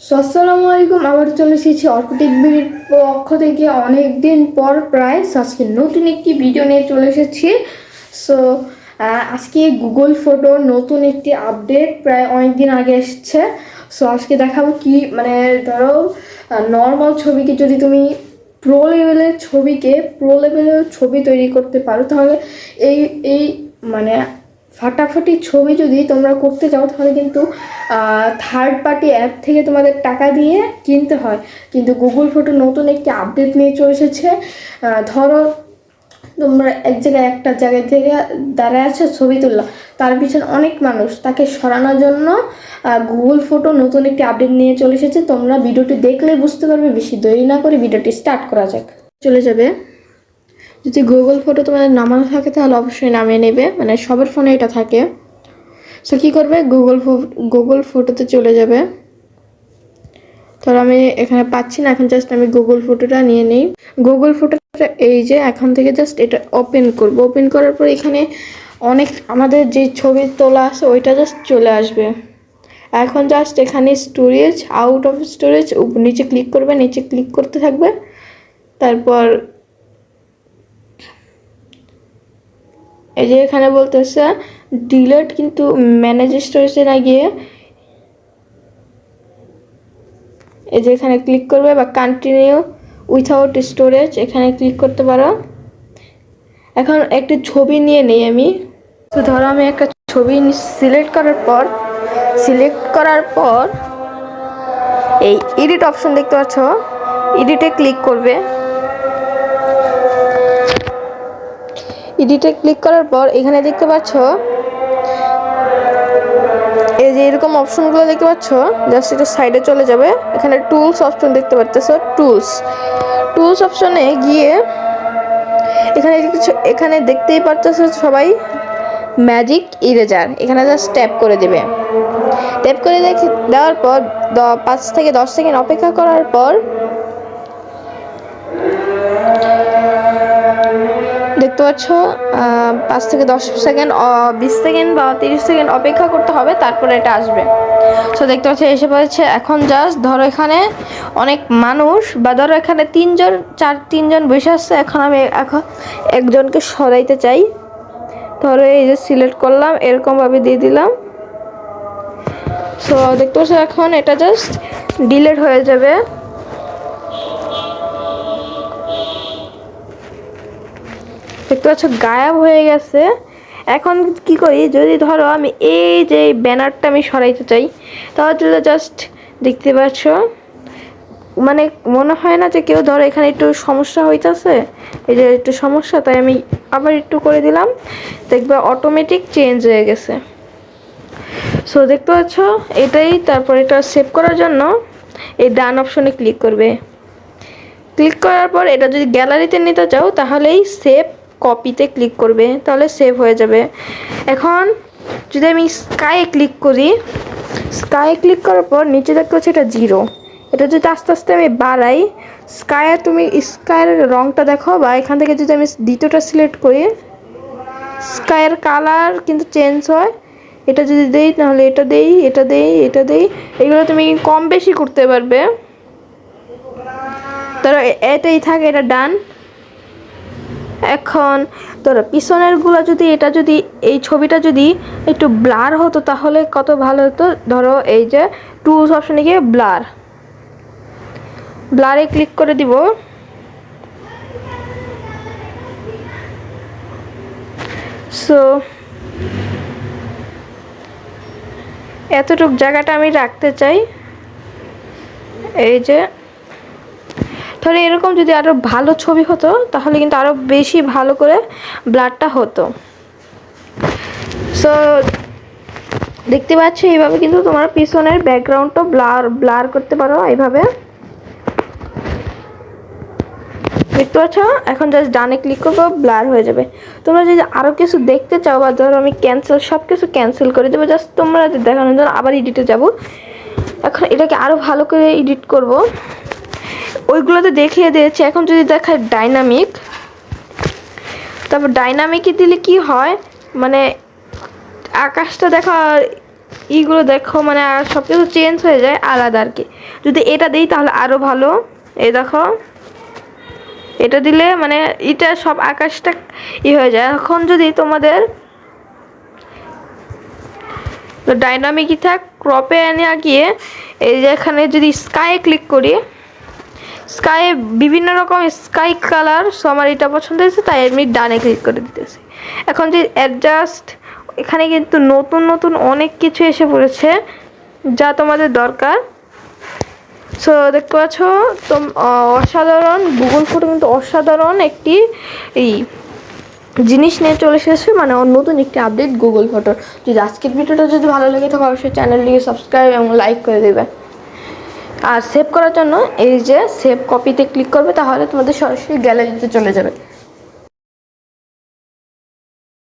আসসালামু আলাইকুম, আবার চলে এসেছি অর্কটিক বিড়ির পক্ষ থেকে। অনেক দিন পর প্রায় আজকে নতুন একটি ভিডিও নিয়ে চলে এসেছি। সো আজকে গুগল ফটো নতুন একটি আপডেট প্রায় অনেক দিন আগে এসছে। সো, আজকে দেখাবো কি মানে ধরো নর্মাল ছবিকে যদি তুমি প্রো লেভেলের ছবিকে প্রো লেভেলের ছবি তৈরি করতে পারো, তাহলে এই এই মানে ফাটাফাটি ছবি যদি তোমরা করতে চাও, তাহলে কিন্তু থার্ড পার্টি অ্যাপ থেকে তোমাদের টাকা দিয়ে কিনতে হয়। কিন্তু গুগল ফটো নতুন একটি আপডেট নিয়ে চলে এসেছে। ধরো, তোমরা এক জায়গায় একটা জায়গা থেকে দাঁড়ায় আছে, ছবি তুললো। তার পিছনে অনেক মানুষ। তাকে সরানোর জন্য গুগল ফটো নতুন একটি আপডেট নিয়ে চলে এসেছে। তোমরা ভিডিওটি দেখলে বুঝতে পারবে। বেশি দেরি না করে ভিডিওটি স্টার্ট করা যাক। চলে যাবে। যদি গুগল ফটো তোমাদের নামানো থাকে, তাহলে অবশ্যই নামিয়ে নেবে। মানে সবার ফোনে এটা থাকে। সো কী করবে? গুগল গুগল ফটোতে চলে যাবে। ধরো আমি এখানে পাচ্ছি না। এখন জাস্ট আমি গুগল ফটোটা নিয়ে নিই। গুগল ফটোটা এই যে, এখন থেকে জাস্ট এটা ওপেন করব। ওপেন করার পর এখানে অনেক আমাদের যে ছবি তোলা আছে, ওইটা জাস্ট চলে আসবে। এখন জাস্ট এখানে স্টোরেজ আউট অফ স্টোরেজ নিচে ক্লিক করবে। নিচে ক্লিক করতে থাকবে। তারপর এই যে এখানে বলতেছে ডিলেট কিন্তু ম্যানেজ স্টোরেজে না গিয়ে এই যে এখানে ক্লিক করবে বা কন্টিনিউ উইথাউট স্টোরেজ এখানে ক্লিক করতে পারো। এখন একটি ছবি নিয়ে নেই আমি। তো ধরো আমি একটা ছবি সিলেক্ট করার পর সিলেক্ট করার পর এই এডিট অপশন দেখতে পাচ্ছ এডিটে ক্লিক করবে। এডিটে ক্লিক করার পর এখানে দেখতে পাচ্ছ, এই যে এরকম অপশনগুলো দেখতে পাচ্ছ, জাস্ট এটা সাইডে চলে যাবে। এখানে টুলস অপশন দেখতে পাচ্ছ টুলস। টুলস অপশনে গিয়ে এখানে কিছু, এখানে দেখতেই পারতেছো সবাই, ম্যাজিক ইরেজার। এখানে জাস্ট ট্যাপ করে দেবে। ট্যাপ করে দেওয়ার পর দ- পাঁচ থেকে দশ সেকেন্ড অপেক্ষা করার পর দেখতে পাচ্ছ পাঁচ থেকে দশ সেকেন্ড বিশ সেকেন্ড বা তিরিশ সেকেন্ড অপেক্ষা করতে হবে, তারপরে এটা আসবে। সো দেখতে পাচ্ছ, এসে পড়েছে। এখন জাস্ট ধরো এখানে অনেক মানুষ বা ধরো এখানে তিনজন, চার, তিনজন বসে আসছে এখন আমি এখন একজনকে সরাইতে চাই। ধরো এই যে সিলেক্ট করলাম, এরকমভাবে দিয়ে দিলাম। সো দেখতে পাচ্ছ, এখন এটা জাস্ট ডিলেট হয়ে যাবে। দেখতে পাচ্ছ, গায়াব হয়ে গেছে। এখন কি করি, যদি ধরো আমি এই যে ব্যানারটা আমি সরাইতে চাই, তাহলে জাস্ট দেখতে পাচ্ছ মানে মনে হয় না যে কেউ ধরো এখানে একটু সমস্যা হইতাছে। এই যে একটু সমস্যা, তাই আমি আবার একটু করে দিলাম। দেখবে অটোমেটিক চেঞ্জ হয়ে গেছে। সো দেখতে পাচ্ছ, এটাই তারপর এটা সেভ করার জন্য এই ডান অপশনে ক্লিক করবে। ক্লিক করার পর এটা যদি গ্যালারিতে নিতে চাও, তাহলেই সেভ কপিতে ক্লিক করবে, তাহলে সেভ হয়ে যাবে। এখন যদি আমি স্কায়ে ক্লিক করি স্কায়ে ক্লিক করার পর নিচে দেখতে হচ্ছে এটা জিরো এটা যদি আস্তে আস্তে আমি বাড়াই স্কায়ে তুমি স্কায়ের রংটা দেখো বা এখান থেকে যদি আমি দ্বিতীয়টা সিলেক্ট করি স্কায়ের কালার কিন্তু চেঞ্জ হয়। এটা যদি দেই, তাহলে এটা দেই এটা দেই এটা দেই। এগুলো তুমি কম বেশি করতে পারবে। তারা এটাই থাকে, এটা ডান এখন ধরো পিছনেরগুলো যদি এটা যদি, এই ছবিটা যদি একটু ব্লার হতো তাহলে কত ভালো হতো। ধরো এই যে টুলস অপশনে গিয়ে ব্লার ব্লারে ক্লিক করে দিব। সো এতটুক জায়গাটা আমি রাখতে চাই। এই যে ধরো এরকম যদি আরও ভালো ছবি হতো, তাহলে কিন্তু আরও বেশি ভালো করে ব্লাডটা হতো। সো দেখতে পাচ্ছ, এইভাবে কিন্তু তোমার পিছনের ব্যাকগ্রাউন্ডটা ব্লার ব্লার করতে পারো এইভাবে। দেখতে পাচ্ছ? এখন জাস্ট ডানে ক্লিক করব ব্লার হয়ে যাবে। তোমরা যদি আরও কিছু দেখতে চাও বা ধরো আমি ক্যান্সেল সব কিছু ক্যান্সেল করে দেবো জাস্ট তোমরা দেখানোর জন্য আবার এডিটে যাব। এখন এটাকে আরও ভালো করে এডিট করব। ওইগুলো তো দেখিয়ে দিয়েছে। এখন যদি দেখায় ডাইনামিক তারপর ডাইনামিকে দিলে কি হয়? মানে আকাশটা দেখা, ইগুলো দেখো মানে সব কিছু চেঞ্জ হয়ে যায়, আলাদা আর কি। যদি এটা দিই তাহলে আরও ভালো। এই দেখো, এটা দিলে মানে এটা সব আকাশটা ই হয়ে যায়। এখন যদি তোমাদের ডাইনামিকই থাক ক্রপে এনে গিয়ে এই যে এখানে যদি স্কাই ক্লিক করি স্কাই বিভিন্ন রকম স্কাই কালার সো আমার এটা পছন্দ হয়েছে, তাই আমি ডানে ক্লিক করে দিতেছি। এখন যে অ্যাডজাস্ট এখানে কিন্তু নতুন নতুন অনেক কিছু এসে পড়েছে, যা তোমাদের দরকার। সো দেখতে পাচ্ছ, তোম অসাধারণ গুগল ফটো কিন্তু অসাধারণ একটি, এই, জিনিস নিয়ে চলে এসেছে মানে নতুন একটি আপডেট গুগল ফটোর যদি আজকের ভিডিওটা যদি ভালো লাগে থাকে অবশ্যই চ্যানেলটিকে সাবস্ক্রাইব এবং লাইক করে দেবে। আর সেভ করার জন্য এই যে সেভ কপিতে ক্লিক করবে, তাহলে তোমাদের সরাসরি গ্যালারিতে চলে যাবে।